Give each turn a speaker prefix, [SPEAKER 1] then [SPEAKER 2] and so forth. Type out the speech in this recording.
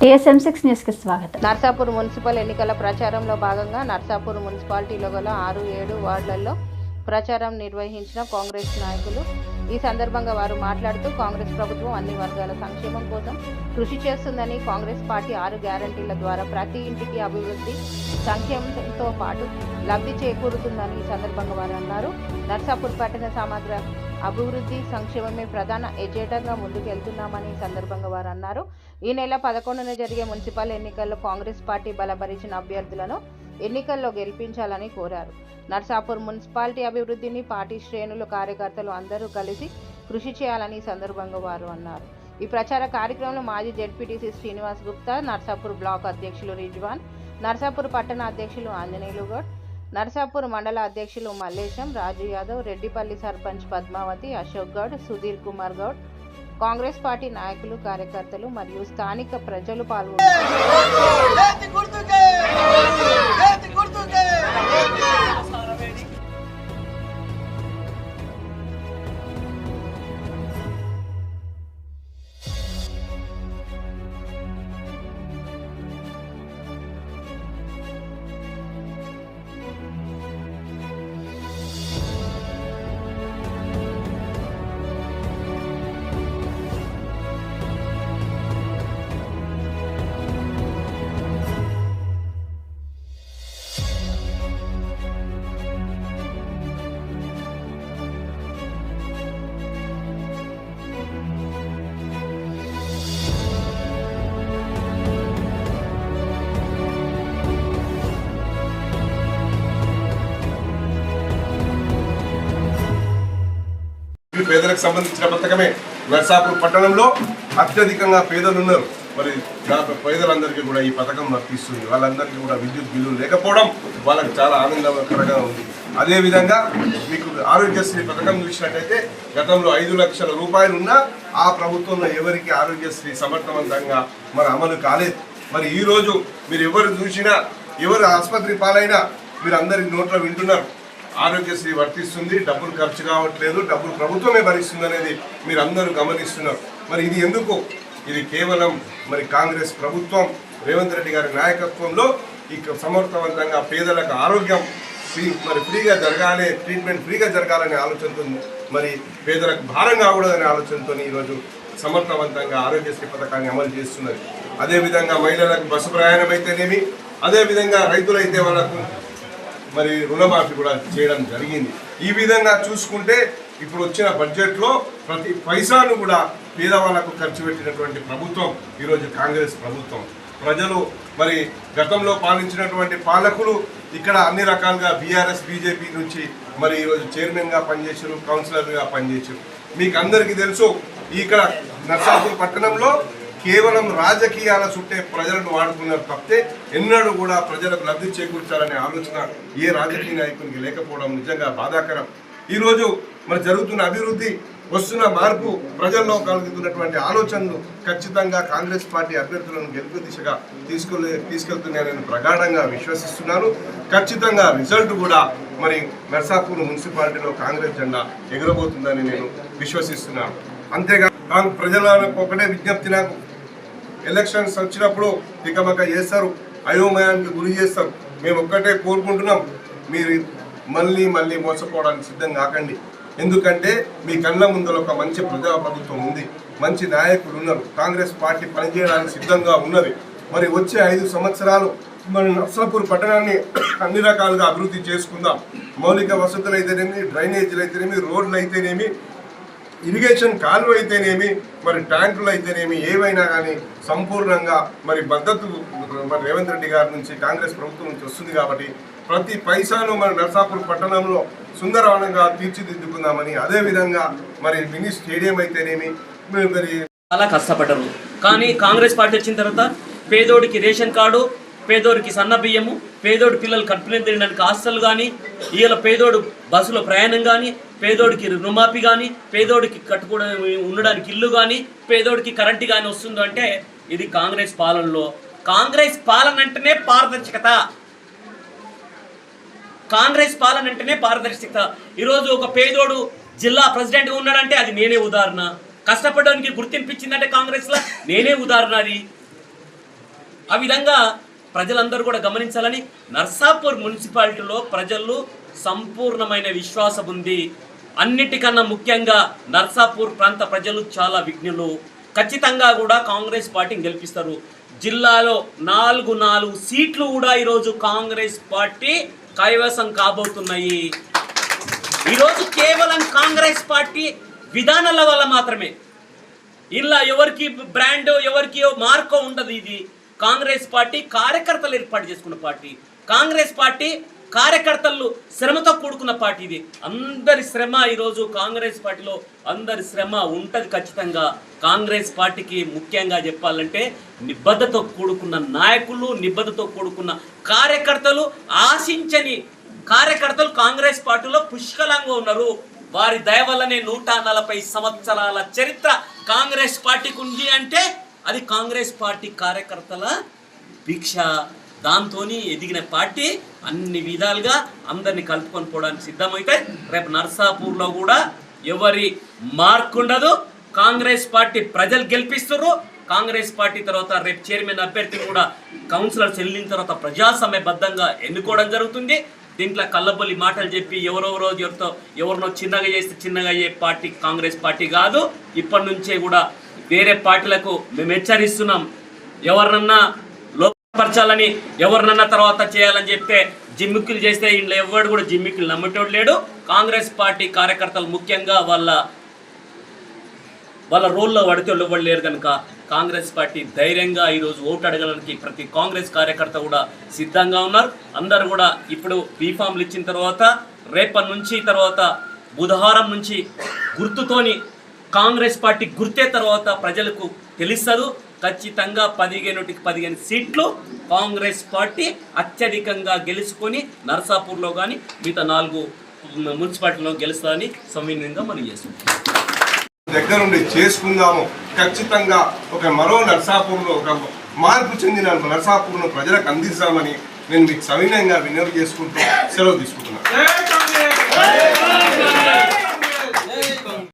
[SPEAKER 1] TSM six న్యూస్కి స్వాగతం.
[SPEAKER 2] Narsapur municipal ఎన్నికల ప్రచారంలో భాగంగా నర్సాపూర్ మున్సిపాలిటీలో గల ఆరు ఏడు వార్డులలో ప్రచారం నిర్వహించిన కాంగ్రెస్ నాయకులు. ఈ సందర్భంగా వారు మాట్లాడుతూ కాంగ్రెస్ ప్రభుత్వం అన్ని వర్గాల సంక్షేమం కోసం కృషి చేస్తుందని కాంగ్రెస్ పార్టీ ఆరు గ్యారంటీల ద్వారా ప్రతి ఇంటికి అభివృద్ధి సంక్షేమంతో పాటు లబ్ధి చేకూరుతుందని ఈ సందర్భంగా వారు అన్నారు. నర్సాపూర్ పట్టణ సమగ్ర అభివృద్ధి సంక్షేమమే ప్రధాన ఎజెండాగా ముందుకెళ్తున్నామని ఈ సందర్భంగా వారు అన్నారు. ఈ నెల పదకొండున జరిగే మున్సిపల్ ఎన్నికల్లో కాంగ్రెస్ పార్టీ బలపరిచిన అభ్యర్థులను ఎన్నికల్లో గెలిపించాలని కోరారు నర్సాపూర్ మున్సిపాలిటీ అభివృద్ధిని పార్టీ శ్రేణులు కార్యకర్తలు అందరూ కలిసి కృషి చేయాలని ఈ సందర్భంగా వారు అన్నారు ఈ ప్రచార కార్యక్రమంలో మాజీ జెడ్పీటీసీ శ్రీనివాస్ గుప్తా నర్సాపూర్ బ్లాక్ అధ్యక్షులు రిజ్వాన్ నర్సాపూర్ పట్టణ అధ్యక్షులు ఆంజనేయులుగౌడ్ నర్సాపూర్ మండల అధ్యక్షులు మల్లేశం రాజు యాదవ్ రెడ్డిపల్లి సర్పంచ్ పద్మావతి అశోక్ గౌడ్ సుధీర్ కుమార్ గౌడ్ కాంగ్రెస్ పార్టీ నాయకులు కార్యకర్తలు మరియు స్థానిక ప్రజలు పాల్గొన్నారు
[SPEAKER 3] ఇది పేదలకు సంబంధించిన పథకమే నర్సాపూర్ పట్టణంలో అత్యధికంగా పేదలు ఉన్నారు మరి పేదలందరికీ కూడా ఈ పథకం వర్తిస్తుంది. వాళ్ళందరికీ కూడా విద్యుత్ బిల్లు లేకపోవడం వాళ్ళకి చాలా ఆనందకరంగా ఉంది. అదేవిధంగా మీకు ఆరోగ్యశ్రీ పథకం చూసినట్టయితే గతంలో ఐదు లక్షల రూపాయలు ఉన్నా ఆ ప్రభుత్వంలో ఎవరికి ఆరోగ్యశ్రీ సమర్థవంతంగా మరి అమలు కాలేదు. మరి ఈ రోజు మీరు ఎవరు చూసినా ఎవరు ఆసుపత్రి పాలైనా మీరు అందరి నోట్లో వింటున్నారు. ఆరోగ్యశ్రీ వర్తిస్తుంది డబ్బులు ఖర్చు కావట్లేదు డబ్బులు ప్రభుత్వమే భరిస్తుంది అనేది మీరు అందరూ గమనిస్తున్నారు. మరి ఇది ఎందుకు? ఇది కేవలం మరి కాంగ్రెస్ ప్రభుత్వం రేవంత్ రెడ్డి గారి నాయకత్వంలో ఇక సమర్థవంతంగా పేదలకు ఆరోగ్యం ఫ్రీ మరి ఫ్రీగా జరగాలి ట్రీట్మెంట్ ఫ్రీగా జరగాలనే ఆలోచనతో మరి పేదలకు భారం కాకూడదనే ఆలోచనతో ఈరోజు సమర్థవంతంగా ఆరోగ్యశ్రీ పథకాన్ని అమలు చేస్తున్నది అదేవిధంగా మహిళలకు బస్సు ప్రయాణం అయితేనేమి అదేవిధంగా రైతులైతే వాళ్ళకు మరి రుణమాఫీ కూడా చేయడం జరిగింది. ఈ విధంగా చూసుకుంటే ఇప్పుడు వచ్చిన బడ్జెట్లో ప్రతి పైసాను కూడా పేదవాళ్ళకు ఖర్చు పెట్టినటువంటి ప్రభుత్వం ఈరోజు కాంగ్రెస్ ప్రభుత్వం. ప్రజలు మరి గతంలో పాలించినటువంటి పాలకులు ఇక్కడ అన్ని రకాలుగా బీఆర్ఎస్ బీజేపీ నుంచి మరి ఈరోజు చైర్మన్గా పనిచేసారు కౌన్సిలర్గా పనిచేసారు మీకు అందరికీ తెలుసు ఇక్కడ నర్సాపూర్ పట్టణంలో కేవలం రాజకీయాల చుట్టే ప్రజలను వాడుకున్నారు తప్పితే ఎన్నడూ కూడా ప్రజలకు లబ్ధి చేకూర్చాలనే ఆలోచన ఏ రాజకీయ నాయకునికి లేకపోవడం నిజంగా బాధాకరం. ఈరోజు మరి జరుగుతున్న అభివృద్ధి వస్తున్న మార్పు ప్రజల్లో కలుగుతున్నటువంటి ఆలోచనలు ఖచ్చితంగా కాంగ్రెస్ పార్టీ అభ్యర్థులను గెలుపు దిశగా తీసుకెళ్ళి తీసుకెళ్తున్నాయని ప్రగాఢంగా విశ్వసిస్తున్నాను ఖచ్చితంగా రిజల్ట్ కూడా మరి నర్సాపూర్ మున్సిపాలిటీలో కాంగ్రెస్ జెండా ఎగురబోతుందని నేను విశ్వసిస్తున్నాను. అంతేగా కాంగ్- ప్రజలకు ఒకటే విజ్ఞప్తి నాకు. ఎలక్షన్స్ వచ్చినప్పుడు తికమక చేస్తారు. అయోమయానికి గురి చేస్తారు. మేము ఒక్కటే కోరుకుంటున్నాం. మీరు మళ్ళీ మళ్ళీ మోసపోవడానికి సిద్ధం కాకండి. ఎందుకంటే మీ కళ్ళ ముందర ఒక మంచి ప్రజా ప్రభుత్వం ఉంది. మంచి నాయకులు ఉన్నారు. కాంగ్రెస్ పార్టీ పనిచేయడానికి సిద్ధంగా ఉన్నది. మరి వచ్చే ఐదు సంవత్సరాలు మరి నర్సాపూర్ పట్టణాన్ని అన్ని రకాలుగా అభివృద్ధి చేసుకుందాం. మౌలిక వసతులు అయితేనేమి డ్రైనేజీలు అయితేనేమి రోడ్లు అయితేనేమి ఇరిగేషన్ కాలువ అయితేనేమి మరి ట్యాంకులు అయితేనేమి ఏవైనా కానీ సంపూర్ణంగా మరి మద్దతు మరి రేవంత్ రెడ్డి గారి నుంచి కాంగ్రెస్ ప్రభుత్వం నుంచి వస్తుంది కాబట్టి ప్రతి పైసాను మరి నర్సాపూర్ పట్టణంలో సుందరవనంగా తీర్చిదిద్దుకుందామని అదేవిధంగా మరి మినీ స్టేడియం అయితేనేమి మరి- మరి
[SPEAKER 4] చాలా కష్టపడ్డరు. కానీ కాంగ్రెస్ పార్టీ వచ్చిన తర్వాత పేదోడికి రేషన్ కార్డు పేదోడికి సన్న బియ్యము పేదోడి పిల్లలు కట్టుకునే తినడానికి హాస్టల్ కానీ ఇవాళ పేదోడు బస్సులో ప్రయాణం కానీ పేదోడికి రుణమాఫీ కానీ పేదోడికి కట్టుకోవడం ఉండడానికి ఇల్లు కానీ పేదోడికి కరెంటు కానీ వస్తుందో అంటే ఇది కాంగ్రెస్ పాలనలో. కాంగ్రెస్ పాలన అంటేనే పారదర్శకత. కాంగ్రెస్ పాలన అంటేనే పారదర్శకత. ఈరోజు ఒక పేదోడు జిల్లా ప్రెసిడెంట్గా ఉన్నాడంటే అది నేనే ఉదాహరణ. కష్టపడడానికి గుర్తింపు ఇచ్చిందంటే కాంగ్రెస్లో నేనే ఉదాహరణ అది. ఆ విధంగా ప్రజలందరూ కూడా గమనించాలని నర్సాపూర్ మున్సిపాలిటీలో ప్రజలు సంపూర్ణమైన విశ్వాసం ఉంది. అన్నిటికన్నా ముఖ్యంగా నర్సాపూర్ ప్రాంత ప్రజలు చాలా విఘ్నులు. ఖచ్చితంగా కూడా కాంగ్రెస్ పార్టీని గెలిపిస్తారు. జిల్లాలో నాలుగు నాలుగు సీట్లు కూడా ఈరోజు కాంగ్రెస్ పార్టీ కైవసం కాబోతున్నాయి. ఈరోజు కేవలం కాంగ్రెస్ పార్టీ విధానాల వల్ల మాత్రమే. ఇలా ఎవరికి బ్రాండ్ ఎవరికి మార్కో ఉండదు ఇది. కాంగ్రెస్ పార్టీ కార్యకర్తలు ఏర్పాటు చేసుకున్న పార్టీ. కాంగ్రెస్ పార్టీ కార్యకర్తలు శ్రమతో కూడుకున్న పార్టీ ఇది. అందరి శ్రమ ఈరోజు కాంగ్రెస్ పార్టీలో అందరి శ్రమ ఉంటుంది ఖచ్చితంగా. కాంగ్రెస్ పార్టీకి ముఖ్యంగా చెప్పాలంటే నిబద్ధతో కూడుకున్న నాయకులు నిబద్ధతో కూడుకున్న కార్యకర్తలు ఆశించని కార్యకర్తలు కాంగ్రెస్ పార్టీలో పుష్కలంగా ఉన్నారు. వారి దయ వల్లనే నూట నలభై సంవత్సరాల చరిత్ర కాంగ్రెస్ పార్టీకి ఉంది అంటే అది కాంగ్రెస్ పార్టీ కార్యకర్తల భిక్ష. దాంతో ఎదిగిన పార్టీ అన్ని విధాలుగా అందరిని కలుపుకొని పోవడానికి సిద్ధమైతే రేపు నర్సాపూర్లో కూడా ఎవరి మార్క్ ఉండదు. కాంగ్రెస్ పార్టీ ప్రజలు గెలిపిస్తున్నారు కాంగ్రెస్ పార్టీ తర్వాత రేపు చైర్మన్ అభ్యర్థిని కూడా కౌన్సిలర్స్ వెళ్ళిన తర్వాత ప్రజాసమయబద్ధంగా ఎన్నుకోవడం జరుగుతుంది. దీంట్లో కళ్ళబొల్లి మాటలు చెప్పి ఎవరెవరో ఎవరితో ఎవరినో చిన్నగా చేస్తే చిన్నగా అయ్యే పార్టీ కాంగ్రెస్ పార్టీ కాదు. ఇప్పటి నుంచే కూడా వేరే పార్టీలకు మేము హెచ్చరిస్తున్నాం. ఎవరినన్నా లోపరచాలని ఎవరినన్నా తర్వాత చేయాలని చెప్తే జిమ్మిక్కులు చేస్తే ఇంట్లో ఎవడు కూడా జిమ్మిక్కులు నమ్మటోడు లేడు. కాంగ్రెస్ పార్టీ కార్యకర్తలు ముఖ్యంగా వాళ్ళ వాళ్ళ రోల్లో పడితే వాళ్ళు లేరు కనుక కాంగ్రెస్ పార్టీ ధైర్యంగా ఈరోజు ఓటు అడగడానికి ప్రతి కాంగ్రెస్ కార్యకర్త కూడా సిద్ధంగా ఉన్నారు. అందరు కూడా ఇప్పుడు బీఫామ్లు ఇచ్చిన తర్వాత రేపటి నుంచి తర్వాత బుధవారం నుంచి గుర్తుతోని కాంగ్రెస్ పార్టీ గుర్తే తర్వాత ప్రజలకు తెలుస్తుంది. ఖచ్చితంగా పదిహేనుటికి పదిహేను సీట్లు కాంగ్రెస్ పార్టీ అత్యధికంగా గెలుచుకొని నర్సాపూర్లో కానీ మిగతా నాలుగు మున్సిపాలిటీలో గెలుస్తుందని సౌమ్యంగా మనం చేస్తున్నాం.
[SPEAKER 3] దగ్గరుండి చేసుకుందాము. ఖచ్చితంగా ఒక మరో నర్సాపూర్లో ఒక మార్పు చెందిన నర్సాపూర్ను ప్రజలకు అందిస్తామని నేను మీకు సవినయంగా వినియోగం చేసుకుంటూ సెలవు తీసుకుంటున్నాను.